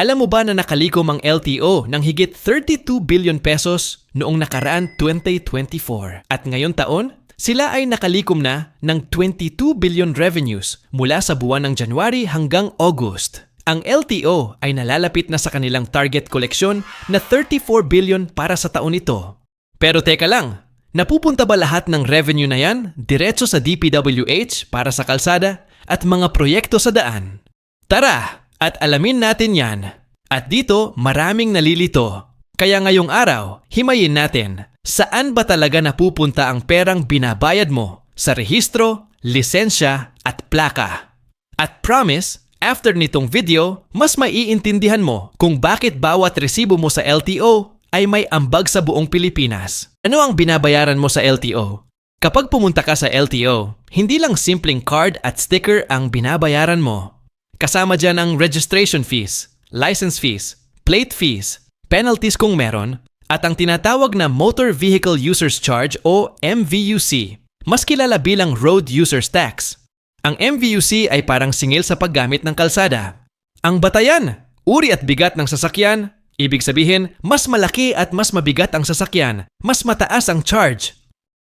Alam mo ba na nakalikom ang LTO ng higit 32 billion pesos noong nakaraan 2024 at ngayon taon sila ay nakalikom na ng 22 billion revenues mula sa buwan ng January hanggang August. Ang LTO ay nalalapit na sa kanilang target koleksyon na 34 billion para sa taon ito. Pero teka lang, napupunta ba lahat ng revenue na yan diretso sa DPWH para sa kalsada at mga proyekto sa daan? Tara, at alamin natin yan. At dito, maraming nalilito. Kaya ngayong araw, himayin natin, saan ba talaga napupunta ang perang binabayad mo sa rehistro, lisensya, at plaka? At promise, after nitong video, mas maiintindihan mo kung bakit bawat resibo mo sa LTO ay may ambag sa buong Pilipinas. Ano ang binabayaran mo sa LTO? Kapag pumunta ka sa LTO, hindi lang simpleng card at sticker ang binabayaran mo. Kasama dyan ang registration fees, license fees, plate fees, penalties kung meron, at ang tinatawag na Motor Vehicle Users Charge o MVUC, mas kilala bilang Road Users Tax. Ang MVUC ay parang singil sa paggamit ng kalsada. Ang batayan, uri at bigat ng sasakyan, ibig sabihin mas malaki at mas mabigat ang sasakyan, mas mataas ang charge.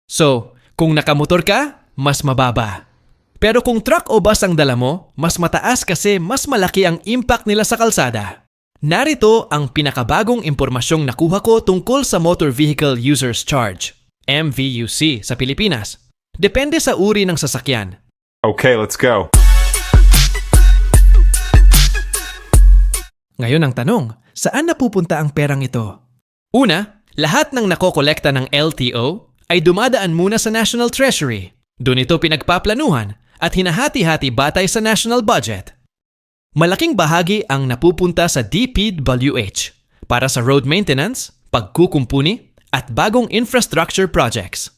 So, kung nakamotor ka, mas mababa. Pero kung truck o bus ang dala mo, mas mataas kasi mas malaki ang impact nila sa kalsada. Narito ang pinakabagong impormasyong nakuha ko tungkol sa Motor Vehicle Users Charge, MVUC sa Pilipinas. Depende sa uri ng sasakyan. Okay, let's go. Ngayon ang tanong, saan napupunta ang perang ito? Una, lahat ng nakokolekta ng LTO ay dumadaan muna sa National Treasury. Doon ito pinagpaplanuhan at hinahati-hati batay sa national budget. Malaking bahagi ang napupunta sa DPWH para sa road maintenance, pagkukumpuni, at bagong infrastructure projects.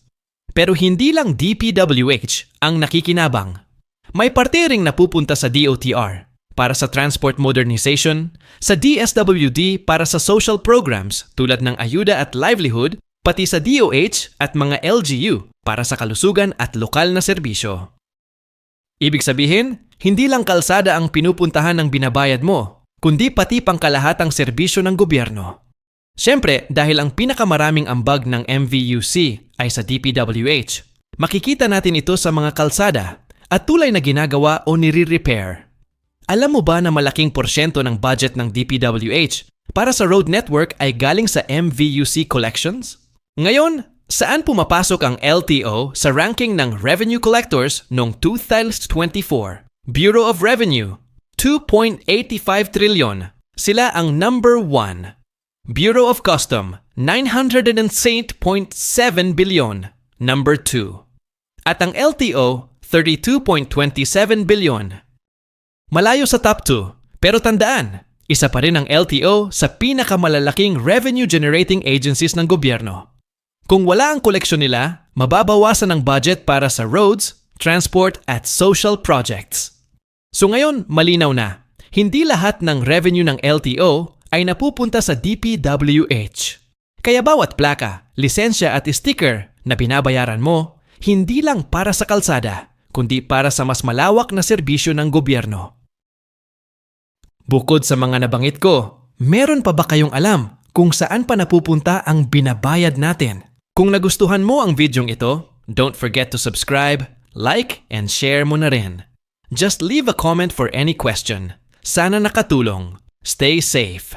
Pero hindi lang DPWH ang nakikinabang. May parte ring napupunta sa DOTR para sa transport modernization, sa DSWD para sa social programs tulad ng ayuda at livelihood, pati sa DOH at mga LGU para sa kalusugan at lokal na serbisyo. Ibig sabihin, hindi lang kalsada ang pinupuntahan ng binabayad mo, kundi pati pangkalahatang serbisyo ng gobyerno. Siyempre, dahil ang pinakamaraming ambag ng MVUC ay sa DPWH, makikita natin ito sa mga kalsada at tulay na ginagawa o nire-repair. Alam mo ba na malaking porsyento ng budget ng DPWH para sa road network ay galing sa MVUC collections? Ngayon, saan pumapasok ang LTO sa ranking ng revenue collectors noong 2024? Bureau of Revenue, 2.85 trillion. Sila ang number 1. Bureau of Custom, 908.7 billion, number 2. At ang LTO, 32.27 billion. Malayo sa top 2, pero tandaan, isa pa rin ang LTO sa pinakamalalaking revenue generating agencies ng gobyerno. Kung wala ang koleksyon nila, mababawasan ang budget para sa roads, transport at social projects. So ngayon, malinaw na, hindi lahat ng revenue ng LTO ay napupunta sa DPWH. Kaya bawat plaka, lisensya at sticker na binabayaran mo, hindi lang para sa kalsada, kundi para sa mas malawak na serbisyo ng gobyerno. Bukod sa mga nabanggit ko, meron pa ba kayong alam kung saan pa napupunta ang binabayad natin? Kung nagustuhan mo ang videong ito, don't forget to subscribe, like, and share mo na rin. Just leave a comment for any question. Sana nakatulong. Stay safe.